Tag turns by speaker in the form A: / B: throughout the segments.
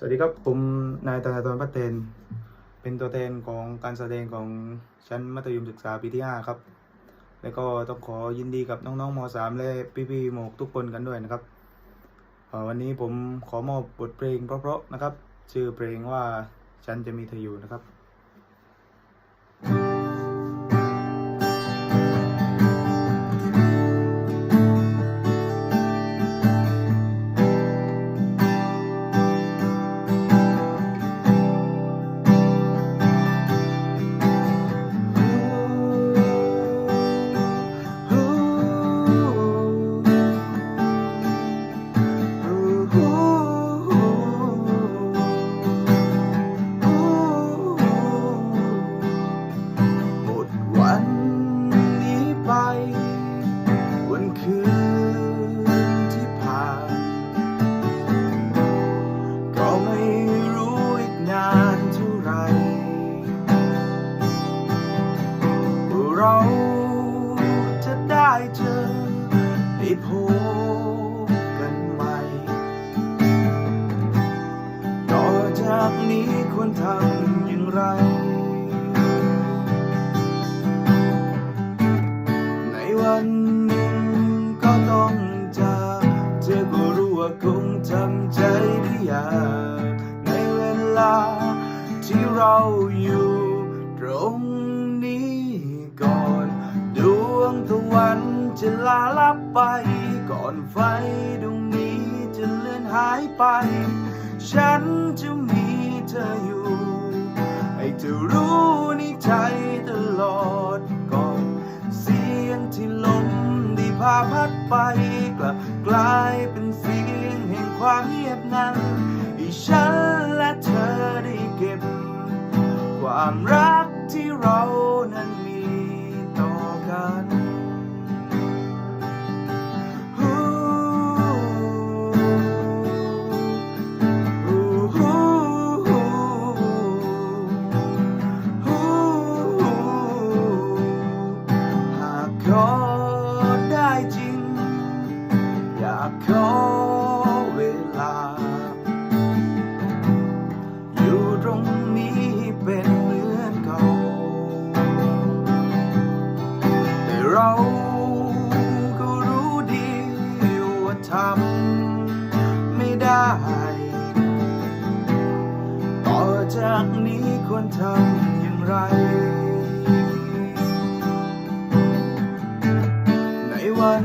A: สวัสดีครับ ผมนายธนาธรพัฒเทน เป็นตัวแทนของการแสดงของชั้นมัธยมศึกษาปีที่ 5 ครับ แล้วก็ต้องขอยินดีกับน้องๆม .3 และพี่ๆหมกทุกคนกันด้วยนะครับ วันนี้ผมขอมอบบทเพลงเพราะๆนะครับ ชื่อเพลงว่าฉันจะมีเธออยู่นะครับ
B: ได้พบกันใหม่ ต่อจากนี้ควรทำอย่างไร ในวันหนึ่งก็ต้องจากเธอก็รู้ว่าคงทำใจได้ยากในเวลาที่เราอยู่ตรง จะลาลับไป ก่อนไฟดวงนี้จะเลือนหายไป ฉันจะมีเธออยู่ ให้เธอรู้ในใจตลอดก่อน เสียงที่ลมได้พาพัดไป กลับกลายเป็นเสียงแห่งความเงียบนั้นให้ฉันและเธอได้เก็บ ความรัก อเวลา อยู่ตรงนี้เป็นเหมือนเก่า แต่เราก็รู้ดีว่าทำไม่ได้ ต่อจากนี้ควรทำอย่างไรในวัน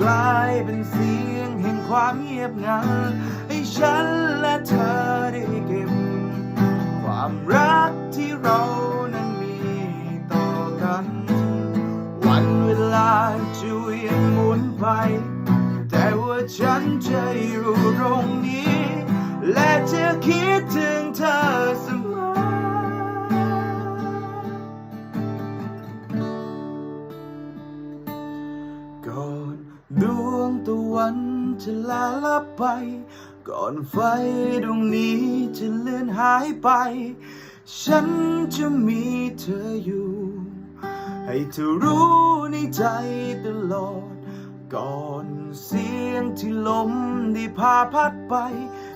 B: กลายเป็นเสียงแห่งความเงียบงันให้ฉันและเธอได้เก็บ ความรักที่เรานั้นมีต่อกัน วันเวลาจะเวียนหมุนไป แต่ว่าฉันจะอยู่ตรงนี้ และจะคิดถึงเธอเสมอก่อน ดวงตะวันจะลาลับไป ก่อนไฟดวงนี้จะเลือนหายไป ฉันจะมีเธออยู่ ให้เธอรู้ในใจตลอด ก่อนเสียงที่ลมได้พาพัดไป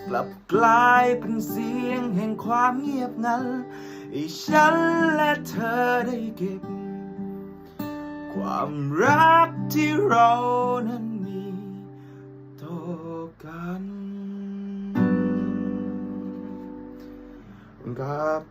B: กลับกลายเป็นเสียงแห่งความเงียบนั้นให้ฉันและเธอได้เก็บ ความรักที่เรานั้นมีต่อกัน
A: ครับ